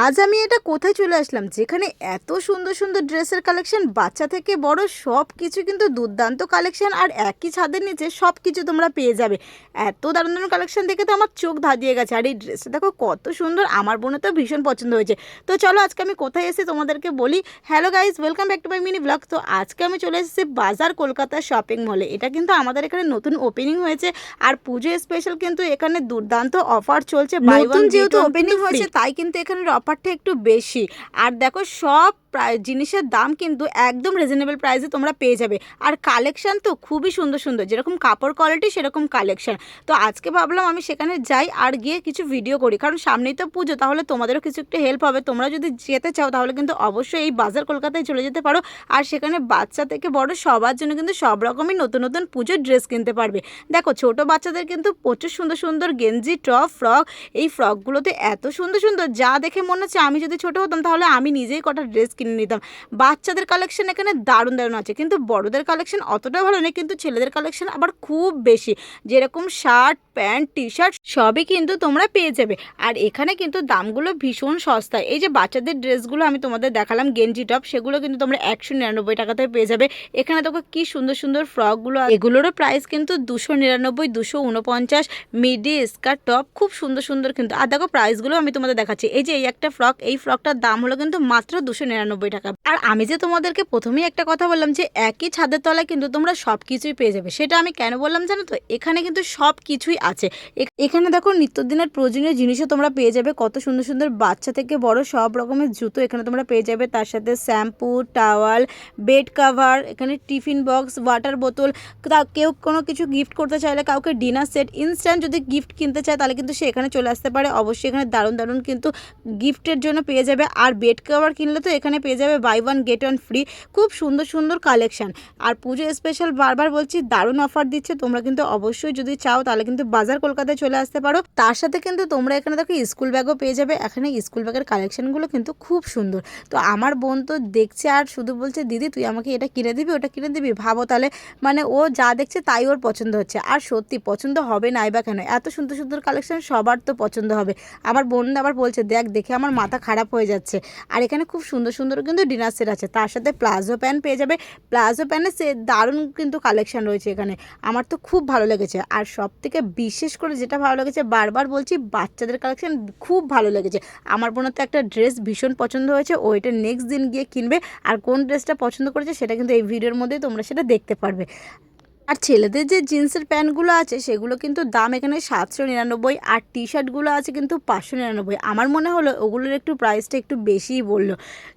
আজ আমি এটা কোথায় চলে আসলাম? যেখানে এত সুন্দর সুন্দর ড্রেসের কালেকশন বাচ্চা থেকে বড় সব কিছু কিন্তু দুর্দান্ত কালেকশন আর একই ছাদের নিচে সব কিছু তোমরা পেয়ে যাবে। এত দারুণ দারুণ কালেকশন দেখে তো আমার চোখ ধাঁধিয়ে গেছে। আর এই ড্রেসটা দেখো কত সুন্দর আমার বোনের তো ভীষণ পছন্দ হয়েছে। তো চলো আজকে আমি কোথায় এসে তোমাদেরকে বলি hello guys welcome back to my mini blog তো আজকে আমি চলে এসেছি বাজার কলকাতা শপিং মলে এটা কিন্তু আমাদের এখানে নতুন ওপেনিং হয়েছে আর পুজো স্পেশাল কিন্তু এখানে দুর্দান্ত অফার চলছে। বাই ওয়ান যেহেতু ওপেনিং হয়েছে তাই কিন্তু এখানের অফারটা একটু বেশি। আর দেখো সব জিনিসের দাম কিন্তু একদম রিজনেবল প্রাইসে তোমরা পেয়ে যাবে। আর কালেকশন তো খুবই সুন্দর সুন্দর, যেরকম কাপড় কোয়ালিটি সেরকম কালেকশন তো আজকে ভাবলাম আমি সেখানে যাই আর গিয়ে কিছু ভিডিও করি, কারণ সামনেই তো পুজো, তাহলে তোমাদেরও কিছু একটু হেল্প হবে। তোমরা যদি যেতে চাও, তাহলে কিন্তু অবশ্যই এই বাজার কলকাতায় চলে যেতে পারো। আর সেখানে বাচ্চা থেকে বড় সবার জন্য কিন্তু সব রকমই নতুন নতুন পুজোর ড্রেস কিনতে পারবে। দেখো, ছোট বাচ্চাদের কিন্তু প্রচুর সুন্দর সুন্দর গেঞ্জি টপ ফ্রক এই ফ্রকগুলোতে এত সুন্দর সুন্দর যা দেখে মনে হচ্ছে আমি যদি ছোট হতাম, তাহলে আমি নিজেই কটা ড্রেস কিনে নিতাম। বাচ্চাদের কালেকশন এখানে দারুণ দারুণ আছে। কিন্তু বড়দের কালেকশন অতটা ভালো নেই কিন্তু ছেলেদের কালেকশন আবার খুব বেশি। যেরকম শার্ট প্যান্ট টি শার্ট সবই কিন্তু তোমরা পেয়ে যাবে। আর এখানে কিন্তু দামগুলো ভীষণ সস্তা। এই যে বাচ্চাদের ড্রেসগুলো আমি তোমাদের দেখালাম, গেঞ্জি টপ, সেগুলো কিন্তু তোমরা একশো নিরানব্বই টাকাতে পেয়ে যাবে। এখানে দেখো কি সুন্দর সুন্দর ফ্রকগুলো এগুলোরও প্রাইস কিন্তু দুশো নিরানব্বই, দুশো উনপঞ্চাশ মিডি, স্কার্ট, টপ, খুব সুন্দর সুন্দর কিন্তু। আর দেখো প্রাইসগুলো আমি তোমাদের দেখাচ্ছি। এই যে এই একটা ফ্রক, এই ফ্রকটার দাম হলো কিন্তু মাত্র দুশো নিরানব্বই টাকা। আর আমি যে তোমাদেরকে প্রথমেই একটা কথা বললাম যে একই ছাদের তলায় কিন্তু তোমরা সব কিছুই পেয়ে যাবে। সেটা আমি কেন বললাম জানো তো? এখানে কিন্তু সব কিছুই আছে। এখানে দেখো নিত্যদিনের প্রয়োজনীয় জিনিসও তোমরা পেয়ে যাবে। কত সুন্দর সুন্দর বাচ্চা থেকে বড় সব রকমের জুতো এখানে তোমরা পেয়ে যাবে। তার সাথে শ্যাম্পু, টাওয়াল, বেড কাভার, এখানে টিফিন বক্স, ওয়াটার বোতল। কেউ কোনো কিছু গিফট করতে চাইলে কাউকে ডিনার সেট ইনস্ট্যান্ট যদি গিফট কিনতে চায় তাহলে কিন্তু সে এখানে চলে আসতে পারে। অবশ্যই এখানে দারুণ দারুণ কিন্তু গিফটের জন্য পেয়ে যাবে। আর বেড কভার কিনলে তো এখানে পেয়ে যাবে buy one get one free খুব সুন্দর সুন্দর কালেকশান আর পুজো স্পেশাল বারবার বলছি, দারুণ অফার দিচ্ছে। তোমরা কিন্তু অবশ্যই যদি চাও তাহলে কিন্তু বাজার কলকাতায় চলে আসতে পারো। তার সাথে কিন্তু তোমরা এখানে দেখো স্কুল ব্যাগও পেয়ে যাবে। এখানে স্কুল ব্যাগের কালেকশনগুলো কিন্তু খুব সুন্দর। তো আমার বোন তো দেখছে আর শুধু বলছে, দিদি, তুই আমাকে এটা কিনে দিবি, ওটা কিনে দিবি? ভাবো তাহলে। মানে ও যা দেখছে তাই ওর পছন্দ হচ্ছে। আর সত্যি, পছন্দ হবে নাই বা কেন? এত সুন্দর সুন্দর কালেকশন সবার তো পছন্দ হবে। আমার বোন আবার বলছে, দেখ, দেখে আমার মাথা খারাপ হয়ে যাচ্ছে। আর এখানে খুব সুন্দর সুন্দর কিন্তু ডিনার সেট আছে। তার সাথে প্লাজো প্যান্ট পেয়ে যাবে। প্লাজো প্যান্টে সে দারুণ কিন্তু কালেকশন রয়েছে এখানে। আমার তো খুব ভালো লেগেছে। আর সব থেকে বিশেষ করে যেটা ভালো লেগেছে, বারবার বলছি বাচ্চাদের কালেকশন খুব ভালো লেগেছে। আমার বোনের তো একটা ড্রেস ভীষণ পছন্দ হয়েছে, ও এটা নেক্সট দিন গিয়ে কিনবে, আর কোন ড্রেসটা পছন্দ করেছে সেটা কিন্তু এই ভিডিওর মধ্যেই তোমরা সেটা দেখতে পারবে। আর ছেলেদের যে জিন্সের প্যান্টগুলো আছে, সেগুলো কিন্তু দাম এখানে সাতশো নিরানব্বই আর টি শার্টগুলো আছে কিন্তু পাঁচশো নিরানব্বই। আমার মনে হলো ওগুলোর একটু প্রাইসটা একটু বেশিই বলল।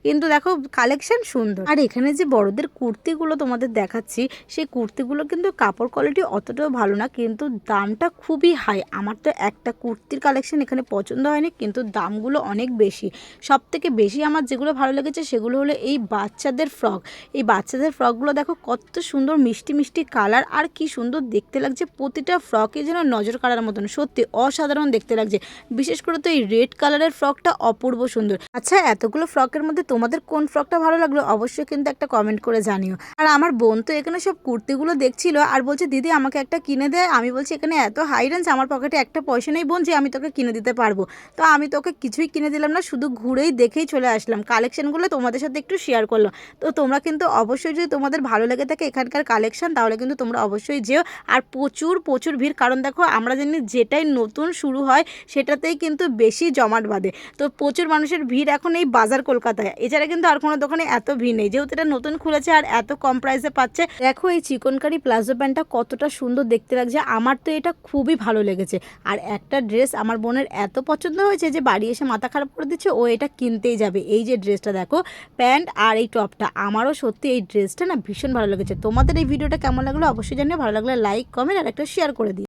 কিন্তু দেখো কালেকশন সুন্দর। আর এখানে যে বড়দের কুর্তিগুলো তোমাদের দেখাচ্ছি, সেই কুর্তিগুলো কিন্তু কাপড় কোয়ালিটি অতটাও ভালো না, কিন্তু দামটা খুবই হাই আমার তো একটা কুর্তির কালেকশন এখানে পছন্দ হয়নি, কিন্তু দামগুলো অনেক বেশি। সব থেকে বেশি আমার যেগুলো ভালো লেগেছে, সেগুলো হলো এই বাচ্চাদের ফ্রক এই বাচ্চাদের ফ্রকগুলো দেখো, কত সুন্দর মিষ্টি মিষ্টি কালার আর কি সুন্দর দেখতে লাগছে। প্রতিটা ফ্রকে যেন নজর কাড়ার মতন, সত্যি অসাধারণ দেখতে লাগছে। বিশেষ করে তো এই রেড কালারের ফ্রকটা অপূর্ব সুন্দর। আচ্ছা এতগুলো ফ্রকের মধ্যে তোমাদের কোন ফ্রকটা ভালো লাগল? অবশ্যই কিন্তু একটা কমেন্ট করে জানিও। আর আমার বোন তো এখানে সব কুর্তিগুলো দেখছিল আর বলছে, দিদি, আমাকে একটা কিনে দেয় আমি বলছি, এখানে এত হাই রেঞ্জ আমার পকেটে একটা পয়সা নেই বোন, যে আমি তোকে কিনে দিতে পারব। তো আমি তোকে কিছুই কিনে দিলাম না, শুধু ঘুরেই দেখেই চলে আসলাম। কালেকশনগুলো তোমাদের সাথে একটু শেয়ার করলাম। তো তোমরা কিন্তু অবশ্যই যদি তোমাদের ভালো লেগে থাকে এখানকার কালেকশন তাহলে কিন্তু তোমরা অবশ্যই যেও। আর প্রচুর প্রচুর ভিড়। কারণ দেখো, আমরা জানি যেটাই নতুন শুরু হয়, সেটাতেই কিন্তু বেশি জমাট বাঁধে। তো প্রচুর মানুষের ভিড় এখন এই বাজার কলকাতায়। এছাড়া কিন্তু আর কোনো দোকানে এত ভিড় নেই। যেহেতু এটা নতুন খুলেছে আর এত কম প্রাইসে পাচ্ছে, দেখো এই চিকনকারি প্লাজো প্যান্টটা কতটা সুন্দর দেখতে লাগছে। আমার তো এটা খুবই ভালো লেগেছে। আর একটা ড্রেস আমার বোনের এত পছন্দ হয়েছে যে বাড়ি এসে মাথা খারাপ করে দিচ্ছে, ও এটা কিনতেই যাবে। এই যে ড্রেসটা দেখো, প্যান্ট আর এই টপটা। আমারও সত্যি এই ড্রেসটা না ভীষণ ভালো লেগেছে। তোমাদের এই ভিডিওটা কেমন লাগল? অবশ্যই জানিয়ে ভালো লাগলে লাইক কমেন্ট আর একটা শেয়ার করে দিই